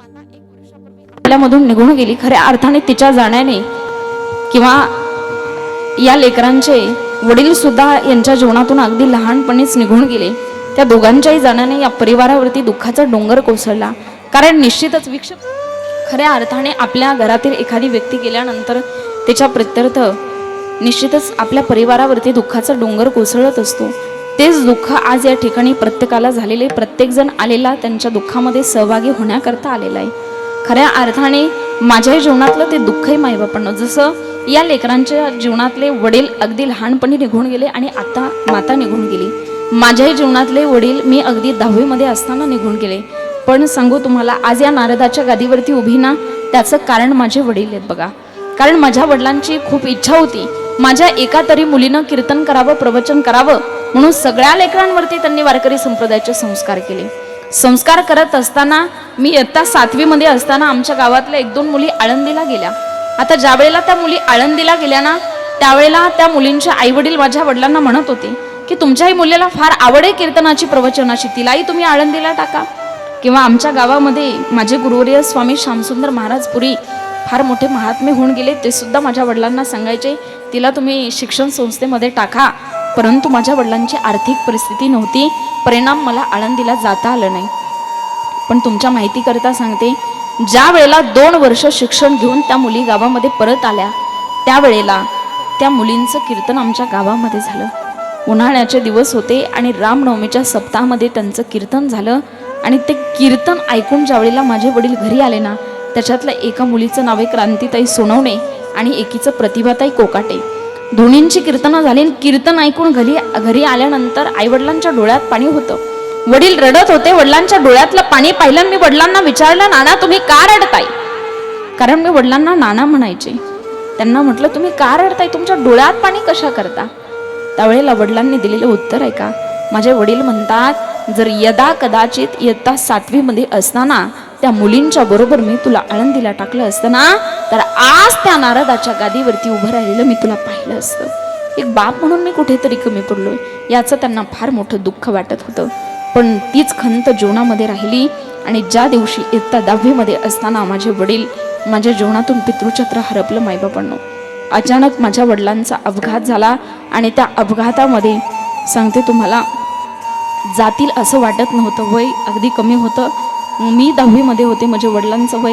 आपल्यामधून निघून गेली. खऱ्या अर्थाने तिच्या जाण्याने किंवा या लेकरांचे वडील सुद्धा यांच्या जीवनातून अगदी लहानपणीच निघून गेले. त्या दोघांच्याही जाण्याने या परिवारावरती दुःखाचा डोंगर कोसळला. कारण निश्चितच विक्ष खऱ्या अर्थाने आपल्या घरातील एखादी व्यक्ती गेल्यानंतर त्याच्या प्रत्यर्थ निश्चितच आपल्या परिवारावरती दुःखाचा डोंगर कोसळत असतो. तेच दुःख आज या ठिकाणी प्रत्येकाला झालेले प्रत्येकजण आलेला त्यांच्या दुःखामध्ये सहभागी होण्याकरता आलेला आहे. खऱ्या अर्थाने माझ्याही जीवनातलं ते दुःखही माईबापांना जसं या लेकरांच्या जीवनातले वडील अगदी लहानपणी निघून गेले आणि आता माता निघून गेली. माझ्याही जीवनातले वडील मी अगदी दहावीमध्ये असताना निघून गेले. पण सांगू तुम्हाला आज या नारदाच्या गादीवरती उभी ना त्याचं कारण माझे वडील आहेत बघा. कारण माझ्या वडिलांची खूप इच्छा होती. माझ्या एका तरी मुलीनं कीर्तन करावं प्रवचन करावं म्हणून सगळ्या लेकरांवरती त्यांनी वारकरी संप्रदायाचे संस्कार केले. संस्कार करत असताना मी इयत्ता सातवीमध्ये असताना आमच्या गावातल्या एक दोन मुली आळंदीला गेल्या. आता ज्या वेळेला त्या मुली आळंदीला गेल्या ना त्यावेळेला त्या मुलींचे आई वडील माझ्या वडिलांना म्हणत होते की तुमच्याही मुलीला फार आवड आहे कीर्तनाची प्रवचनाची. तिलाही तुम्ही आळंदीला टाका. किंवा आमच्या गावामध्ये माझे गुरुवर्य स्वामी श्यामसुंदर महाराज पुरी फार मोठे महात्मे होऊन गेले ते सुद्धा माझ्या वडिलांना सांगायचे तिला तुम्ही शिक्षण संस्थेमध्ये टाका. परंतु माझ्या वडिलांची आर्थिक परिस्थिती नव्हती. परिणाम मला आळंदीला जाता आलं नाही. पण तुमच्या माहितीकरता सांगते ज्या वेळेला दोन वर्ष शिक्षण घेऊन त्या मुली गावामध्ये परत आल्या त्यावेळेला त्या मुलींचं कीर्तन आमच्या गावामध्ये झालं. उन्हाळ्याचे दिवस होते आणि रामनवमीच्या सप्ताहामध्ये त्यांचं कीर्तन झालं आणि ते कीर्तन ऐकून ज्या वेळेला माझे वडील घरी आले ना त्याच्यातल्या एका मुलीचं नाव आहे क्रांतीताई सोनवणे आणि एकीचं प्रतिभाताई कोकाटे. धोनींची कीर्तनं झाली आणि कीर्तन ऐकून घरी घरी आल्यानंतर आईवडिलांच्या डोळ्यात पाणी होतं. वडील रडत होते. वडिलांच्या डोळ्यातलं पाणी पाहिलं. मी वडिलांना विचारलं नाना तुम्ही का रडताय? कारण मी वडिलांना नाना म्हणायचे. त्यांना म्हटलं तुम्ही का रडताय? तुमच्या डोळ्यात पाणी कशा करता? त्यावेळेला वडिलांनी दिलेलं उत्तर आहे का माझे वडील म्हणतात जर यदा कदाचित इयत्ता सातवीमध्ये असताना त्या मुलींच्या बरोबर मी तुला आळंदीला टाकलं असतं ना तर आज त्या नारदाच्या गादीवरती उभं राहिलेलं मी तुला पाहिलं असतं. एक बाप म्हणून मी कुठेतरी कमी पडलोय याचं त्यांना फार मोठं दुःख वाटत होतं. पण तीच खंत जीवनामध्ये राहिली आणि ज्या दिवशी इयत्ता दहावीमध्ये असताना माझे वडील माझ्या जीवनातून पितृचक्र हरपलं मायबापांनो. अचानक माझ्या वडिलांचा अपघात झाला आणि त्या अपघातामध्ये सांगते तुम्हाला जातील असं वाटत नव्हतं वय अगदी कमी होतं. मी दहावीमध्ये होते माझ्या वडिलांचं वय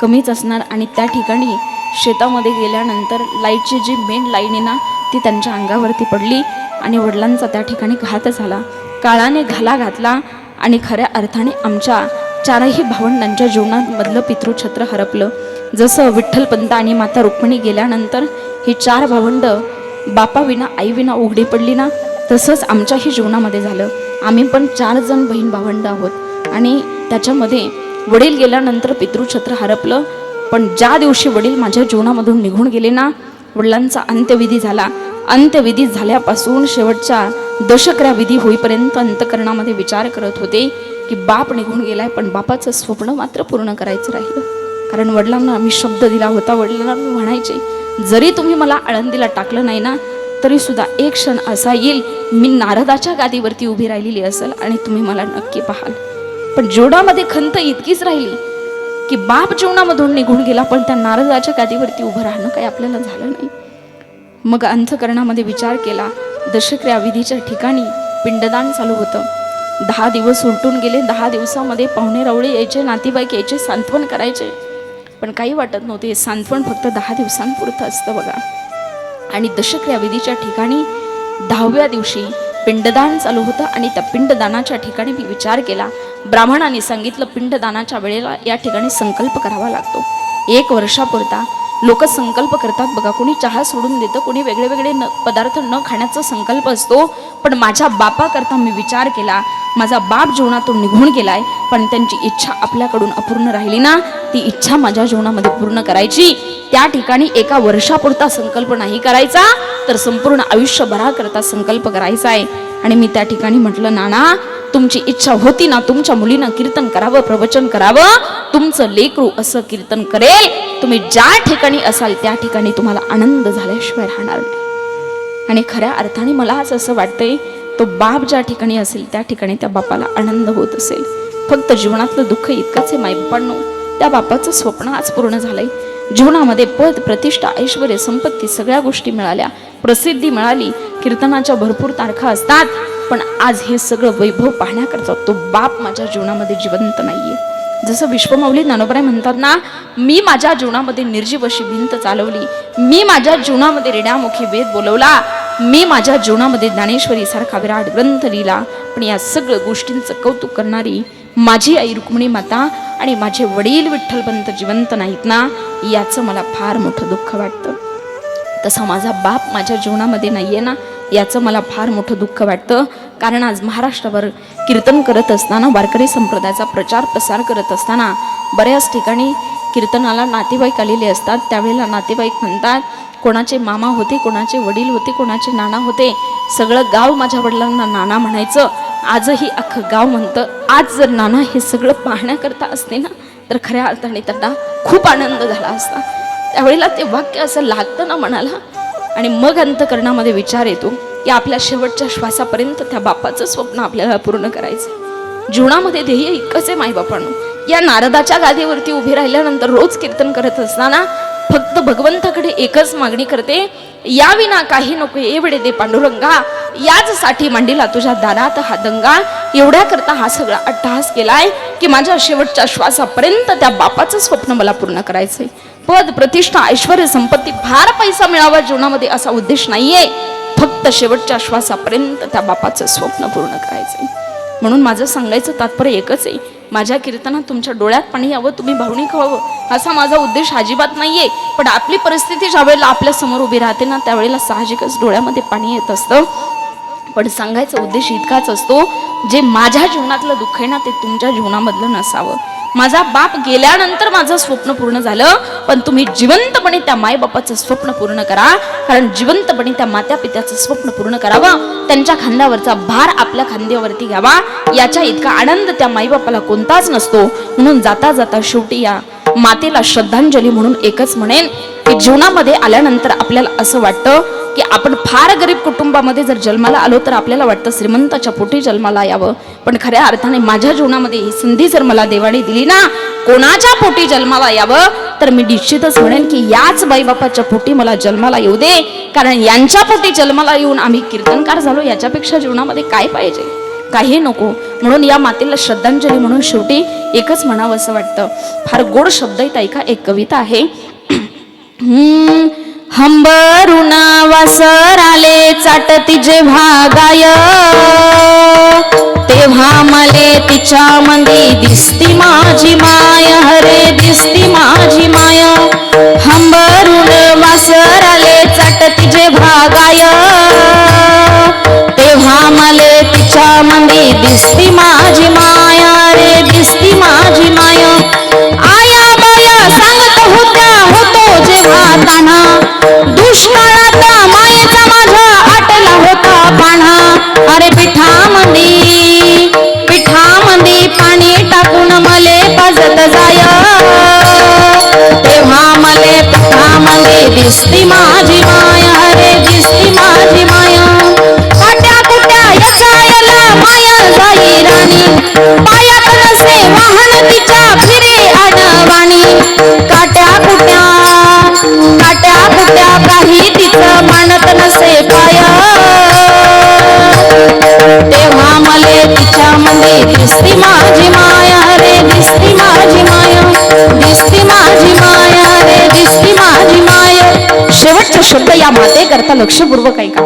कमीच असणार आणि त्या ठिकाणी शेतामध्ये गेल्यानंतर लाईटची जी मेन लाईन आहे ना ती त्यांच्या अंगावरती पडली आणि वडिलांचा त्या ठिकाणी घात झाला. काळाने घाला घातला आणि खऱ्या अर्थाने आमच्या चारही भावंडांच्या जीवनामधलं पितृछत्र हरपलं. जसं विठ्ठलपंत आणि माता रुक्मिणी गेल्यानंतर ही चार भावंड बापाविना आईविना उघडी पडली ना तसंच आमच्याही जीवनामध्ये झालं. आम्ही पण चार जण बहीण भावंड आहोत. आणि त्याच्यामध्ये वडील गेल्यानंतर पितृछत्र हरपलं. पण ज्या दिवशी वडील माझ्या जीवनामधून निघून गेले ना वडिलांचा अंत्यविधी झाला. अंत्यविधी झाल्यापासून शेवटच्या दशकऱ्या विधी होईपर्यंत अंतकरणामध्ये विचार करत होते की बाप निघून गेलाय पण बापाचं स्वप्न मात्र पूर्ण करायचं राहिलं. कारण वडिलांना आम्ही शब्द दिला होता वडिलांना मी म्हणायचे जरी तुम्ही मला आळंदीला टाकलं नाही ना तरी सुद्धा एक क्षण असा येईल मी नारदाच्या गादीवरती उभी राहिलेली असेल आणि तुम्ही मला नक्की पाहाल. पण जीवनामध्ये खंत इतकीच राहिली की बाप जीवनामधून निघून गेला पण त्या नारदाच्या गादीवरती उभं राहणं काही आपल्याला झालं नाही. मग अंतकरणामध्ये विचार केला दशक्रिया विधीच्या ठिकाणी पिंडदान चालू होतं. दहा दिवस उलटून गेले दहा दिवसामध्ये पाहुणे रावळे यायचे नातेवाईक यायचे सांत्वन करायचे. पण काही वाटत नव्हते सांत्वन फक्त दहा दिवसांपुरतं असतं बघा. आणि दशक्रिया विधीच्या ठिकाणी दहाव्या दिवशी पिंडदान चालू होतं आणि त्या पिंडदानाच्या ठिकाणी मी विचार केला. ब्राह्मणाने सांगितलं पिंडदानाच्या वेळेला या ठिकाणी संकल्प करावा लागतो. एक वर्षापुरता लोक संकल्प करतात. बघा कोणी चहा सोडून देतं कोणी वेगळे वेगळे न पदार्थ न खाण्याचा संकल्प असतो. पण माझ्या बापाकरता मी विचार केला माझा बाप जीवनातून निघून गेलाय पण त्यांची इच्छा आपल्याकडून अपूर्ण राहिली ना ती इच्छा माझ्या जीवनामध्ये पूर्ण करायची. त्या ठिकाणी एका वर्षापुरता संकल्प नाही करायचा तर संपूर्ण आयुष्यभराकरता संकल्प करायचा आहे. आणि मी त्या ठिकाणी म्हटलं नाना तुमची इच्छा होती ना तुमच्या मुलीनं कीर्तन करावं प्रवचन करावं तुमचं लेकरू असं कीर्तन करेल. तुम्ही ज्या ठिकाणी असाल त्या ठिकाणी तुम्हाला आनंद झाल्याशिवाय राहणार नाही. आणि खऱ्या अर्थाने मला आज असं वाटतंय तो बाप ज्या ठिकाणी असेल त्या ठिकाणी त्या बापाला आनंद होत असेल. फक्त जीवनातलं दुःख इतकंच आहे माईबापांनो त्या बापाचं स्वप्न आज पूर्ण झालंय. जीवनामध्ये पद प्रतिष्ठा ऐश्वर संपत्ती सगळ्या गोष्टी मिळाल्या. प्रसिद्धी मिळाली. कीर्तनाच्या भरपूर तारखा असतात. पण आज हे सगळं वैभव पाहण्याकरता तो बाप माझ्या जीवनामध्ये जिवंत नाहीये. जसं विश्वमाऊली ज्ञानोबराय म्हणतात ना मी माझ्या जीवनामध्ये निर्जीव अशी भिंत चालवली. मी माझ्या जीवनामध्ये रेण्यामुखी वेद बोलवला. मी माझ्या जीवनामध्ये ज्ञानेश्वरी सारखा विराट ग्रंथ लिहिला. पण या सगळ्या गोष्टींचं कौतुक करणारी माझी आई रुक्मिणी माता आणि माझे वडील विठ्ठलपंत जिवंत नाहीत ना याचं मला फार मोठं दुःख वाटतं. तसा माझा बाप माझ्या जीवनामध्ये नाही आहे ना याचं मला फार मोठं दुःख वाटतं. कारण आज महाराष्ट्रावर कीर्तन करत असताना वारकरी संप्रदायाचा प्रचार प्रसार करत असताना बऱ्याच ठिकाणी कीर्तनाला नातेवाईक आलेले असतात. त्यावेळेला नातेवाईक म्हणतात कोणाचे मामा होते कोणाचे वडील होते कोणाचे नाना होते? सगळं गाव माझ्या वडिलांना नाना म्हणायचं. आजही अख्खं गाव म्हणतं आज जर नाना हे सगळं पाहण्याकरता असते ना तर खऱ्या अर्थाने त्यांना खूप आनंद झाला असता. त्यावेळेला ते वाक्य असं लागतं ना मनाला आणि मग अंतकरणामध्ये विचार येतो की आपल्या शेवटच्या श्वासापर्यंत त्या बापाचं स्वप्न आपल्याला पूर्ण करायचं जीवनामध्ये ध्येय इतकंच आहे माईबापांनो या नारदाच्या गादीवरती उभी राहिल्यानंतर रोज कीर्तन करत असताना फक्त भगवंताकडे एकच मागणी करते या विना काही नको एवढे दे पांडुरंगा याच साठी मांडीला तुझ्या दारात हा दंगा एवढ्या करता हा सगळा अट्टहास केलाय की माझ्या शेवटच्या श्वासापर्यंत त्या बापाचं स्वप्न मला पूर्ण करायचंय. पद प्रतिष्ठा ऐश्वर संपत्ती फार पैसा मिळावा जीवनामध्ये असा उद्देश नाहीये. फक्त शेवटच्या श्वासापर्यंत त्या बापाचं स्वप्न पूर्ण करायचंय. म्हणून माझं सांगायचं तात्पर्य एकच आहे. माझ्या कीर्तनात तुमच्या डोळ्यात पाणी यावं तुम्ही भावनिक व्हावं. असा माझा उद्देश अजिबात नाहीये. पण आपली परिस्थिती ज्या वेळेला आपल्यासमोर उभी राहते ना त्यावेळेला साहजिकच डोळ्यामध्ये पाणी येत असतं. पण सांगायचा उद्देश इतकाच असतो जे माझ्या जीवनातलं दुःख आहे ना ते तुमच्या जीवनामधलं नसावं. माझा बाप गेल्यानंतर माझं स्वप्न पूर्ण झालं पण तुम्ही जिवंतपणे त्या मायबापाचं स्वप्न पूर्ण करा. कारण जिवंतपणे त्या मात्या पित्याचं स्वप्न पूर्ण करावं त्यांच्या खांद्यावरचा भार आपल्या खांद्यावरती घ्यावा. याच्या इतका आनंद त्या माईबापाला कोणताच नसतो. म्हणून जाता जाता शेवटी या मातेला श्रद्धांजली म्हणून एकच म्हणेन की जीवनामध्ये आल्यानंतर आपल्याला असं वाटतं की आपण फार गरीब कुटुंबामध्ये जर जन्माला आलो तर आपल्याला वाटतं श्रीमंताच्या पोटी जन्माला यावं. पण खऱ्या अर्थाने माझ्या जीवनामध्ये ही संधी जर मला देवाने दिली ना कोणाच्या पोटी जन्माला यावं? तर मी निश्चितच म्हणेन की याच बाईबापाच्या पोटी मला जन्माला येऊ दे. कारण यांच्या पोटी जन्माला येऊन आम्ही कीर्तनकार झालो याच्यापेक्षा जीवनामध्ये काय पाहिजे? काही नको. म्हणून या मातेला श्रद्धांजली म्हणून शेवटी एकच म्हणावं असं वाटतं. फार गोड शब्द आहेत ऐका एक कविता आहे. हंबरुना हंबरुणा वासर आले चाटती जेव्हा गाय. तेव्हा मले तिच्या मंदी दिसती माझी माय हरे दिसती माझी माय. हंबरुण वासर आले चाटती जेव्हा गाय. तेव्हा मले तिच्या मंदी दिसती माय दिसती माझी माया रे दिसती माझी माया. काट्या कुट्या याचा याला माया जाई राणी. पायात नसे वाहन तिच्या फिरे आडवाणी. काट्या कुट्या काट्या कुट्या काही तिचं मानत नसे पाया. तेव्हा मले तिच्या मध्ये दिसती माझी शेवटचे शब्द या माते करता लक्षपूर्वक ऐका.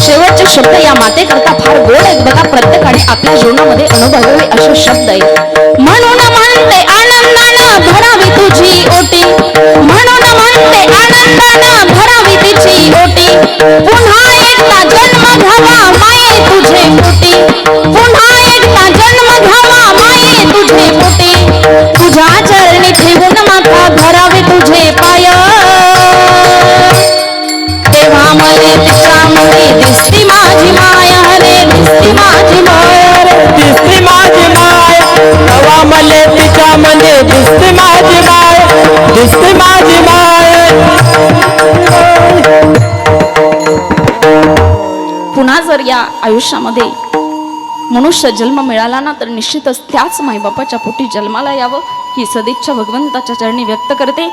शेवटचे शब्द या माते करता फार गोड आहेत बघा. प्रत्येकाने आपल्या जीवनामध्ये अनुभवावे असे शब्द आहेत. म्हणून म्हणते आनंदानं भरावी तुझी ओटी. म्हणून म्हणते आनंदानं भरावी तिची ओटी. पुन्हा एकदा जन्म घ्यावा माये तुझे पोटी. मले दिसते माझी माय दिसते माझी माय पुन्हा जर या आयुष्यामध्ये मनुष्य जन्म मिळाला ना तर निश्चितच त्याच माईबापाच्या पोटी जन्माला यावं ही सदिच्छा भगवंताच्या चरणी व्यक्त करते.